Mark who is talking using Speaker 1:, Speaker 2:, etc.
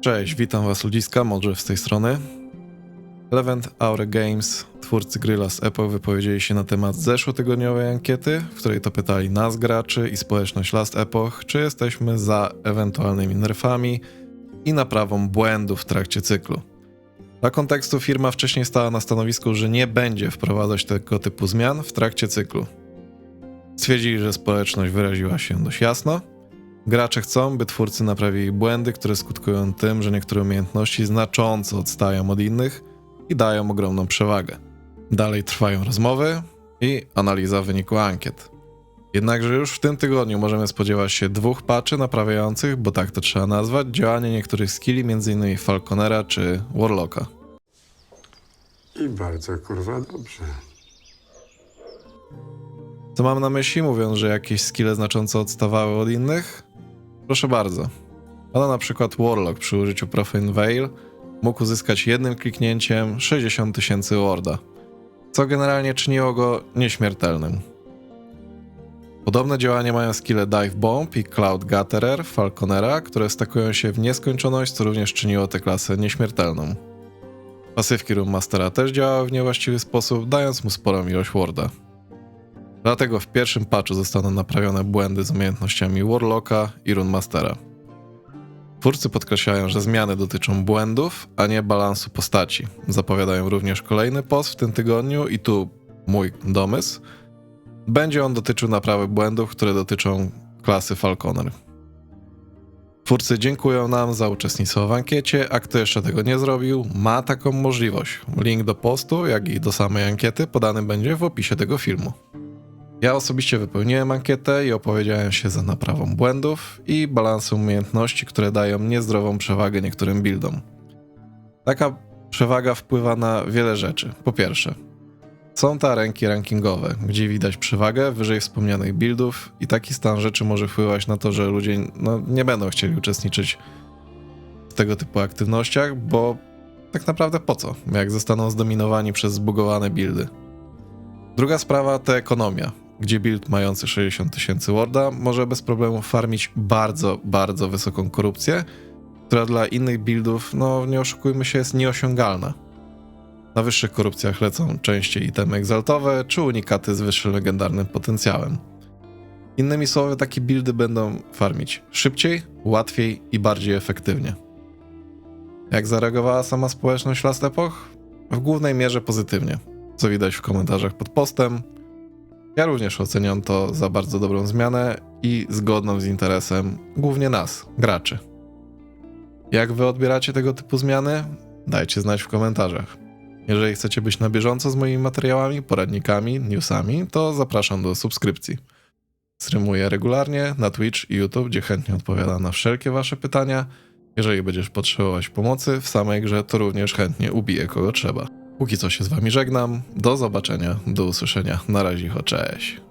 Speaker 1: Cześć, witam was ludziska, może z tej strony. Levent Aure Games, twórcy gry Last Epoch wypowiedzieli się na temat zeszłotygodniowej ankiety, w której to pytali nas graczy i społeczność Last Epoch, czy jesteśmy za ewentualnymi nerfami i naprawą błędów w trakcie cyklu. Dla kontekstu firma wcześniej stała na stanowisku, że nie będzie wprowadzać tego typu zmian w trakcie cyklu. Stwierdzili, że społeczność wyraziła się dość jasno, Gracze chcą, by twórcy naprawili błędy, które skutkują tym, że niektóre umiejętności znacząco odstają od innych i dają ogromną przewagę. Dalej trwają rozmowy i analiza wyniku ankiet. Jednakże już w tym tygodniu możemy spodziewać się dwóch patchy naprawiających, bo tak to trzeba nazwać, działanie niektórych skilli, m.in. Falconera czy Warlocka.
Speaker 2: I bardzo kurwa dobrze.
Speaker 1: Co mam na myśli, mówiąc, że jakieś skille znacząco odstawały od innych? Proszę bardzo. Ono na przykład Warlock przy użyciu Profane Veil mógł uzyskać jednym kliknięciem 60 tysięcy warda, co generalnie czyniło go nieśmiertelnym. Podobne działanie mają skille Dive Bomb i Cloud Gatterer Falconera, które stakują się w nieskończoność, co również czyniło tę klasę nieśmiertelną. Pasywki Room Mastera też działały w niewłaściwy sposób, dając mu sporą ilość warda. Dlatego w pierwszym patchu zostaną naprawione błędy z umiejętnościami Warlocka i Runemastera. Twórcy podkreślają, że zmiany dotyczą błędów, a nie balansu postaci. Zapowiadają również kolejny post w tym tygodniu i tu mój domysł. Będzie on dotyczył naprawy błędów, które dotyczą klasy Falconer. Twórcy dziękują nam za uczestnictwo w ankiecie, a kto jeszcze tego nie zrobił, ma taką możliwość. Link do postu, jak i do samej ankiety podany będzie w opisie tego filmu. Ja osobiście wypełniłem ankietę i opowiedziałem się za naprawą błędów i balansem umiejętności, które dają niezdrową przewagę niektórym buildom. Taka przewaga wpływa na wiele rzeczy. Po pierwsze, są te ręki rankingowe, gdzie widać przewagę wyżej wspomnianych buildów i taki stan rzeczy może wpływać na to, że ludzie no, nie będą chcieli uczestniczyć w tego typu aktywnościach, bo tak naprawdę po co, jak zostaną zdominowani przez zbugowane buildy. Druga sprawa to ekonomia, gdzie build mający 60 tysięcy warda może bez problemu farmić bardzo, bardzo wysoką korupcję, która dla innych buildów, no nie oszukujmy się, jest nieosiągalna. Na wyższych korupcjach lecą częściej itemy egzaltowe czy unikaty z wyższym legendarnym potencjałem. Innymi słowy, takie buildy będą farmić szybciej, łatwiej i bardziej efektywnie. Jak zareagowała sama społeczność Last Epoch? W głównej mierze pozytywnie, co widać w komentarzach pod postem. Ja również oceniam to za bardzo dobrą zmianę i zgodną z interesem głównie nas, graczy. Jak wy odbieracie tego typu zmiany? Dajcie znać w komentarzach. Jeżeli chcecie być na bieżąco z moimi materiałami, poradnikami, newsami, to zapraszam do subskrypcji. Streamuję regularnie na Twitch i YouTube, gdzie chętnie odpowiadam na wszelkie wasze pytania. Jeżeli będziesz potrzebować pomocy w samej grze, to również chętnie ubiję kogo trzeba. Póki co się z wami żegnam. Do zobaczenia, do usłyszenia. Na razie, cześć.